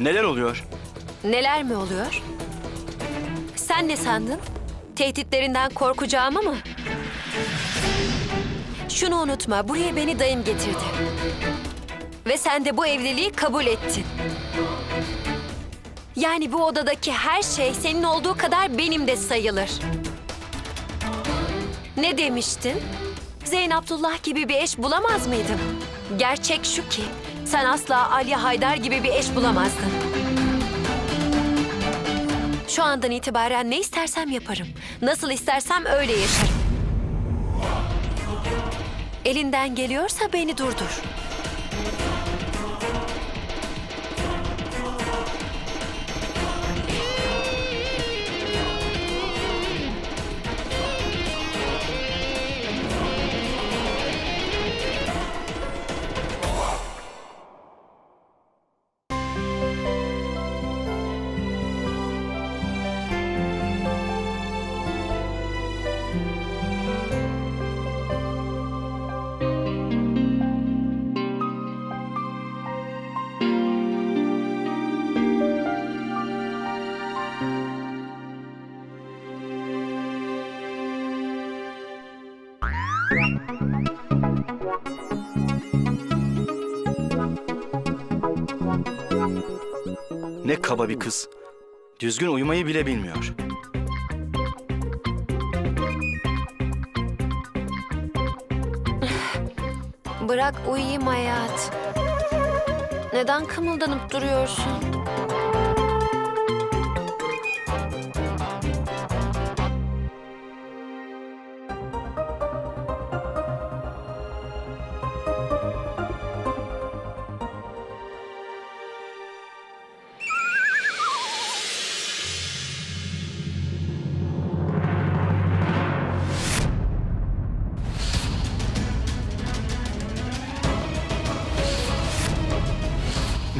Neler oluyor? Neler mi oluyor? Sen ne sandın? Tehditlerinden korkacağımı mı? Şunu unutma, buraya beni dayım getirdi. Ve sen de bu evliliği kabul ettin. Yani bu odadaki her şey senin olduğu kadar benim de sayılır. Ne demiştin? Zeyn Abdullah gibi bir eş bulamaz mıydın? Gerçek şu ki sen asla Aliye Haydar gibi bir eş bulamazdın. Şu andan itibaren ne istersem yaparım. Nasıl istersem öyle yaşarım. Elinden geliyorsa beni durdur. Ne kaba bir kız. Düzgün uyumayı bile bilmiyor. Bırak uyuyayım hayat. Neden kımıldanıp duruyorsun?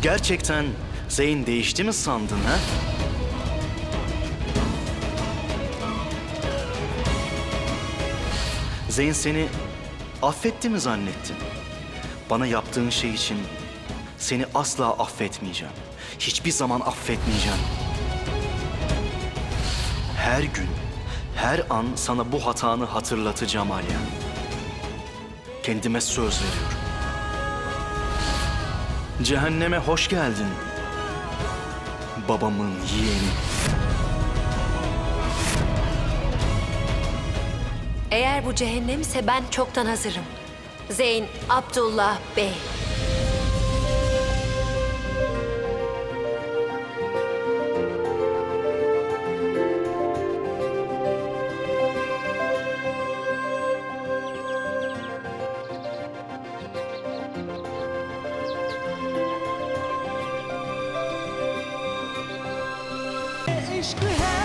Gerçekten Zeyn değişti mi sandın ha? Zeyn seni affetti mi zannettin? Bana yaptığın şey için seni asla affetmeyeceğim. Hiçbir zaman affetmeyeceğim. Her gün, her an sana bu hatanı hatırlatacağım Alya. Kendime söz veriyorum. Cehenneme hoş geldin. Babamın yeğeni. Eğer bu cehennemse ben çoktan hazırım. Zeyn Abdullah Bey. aşkı her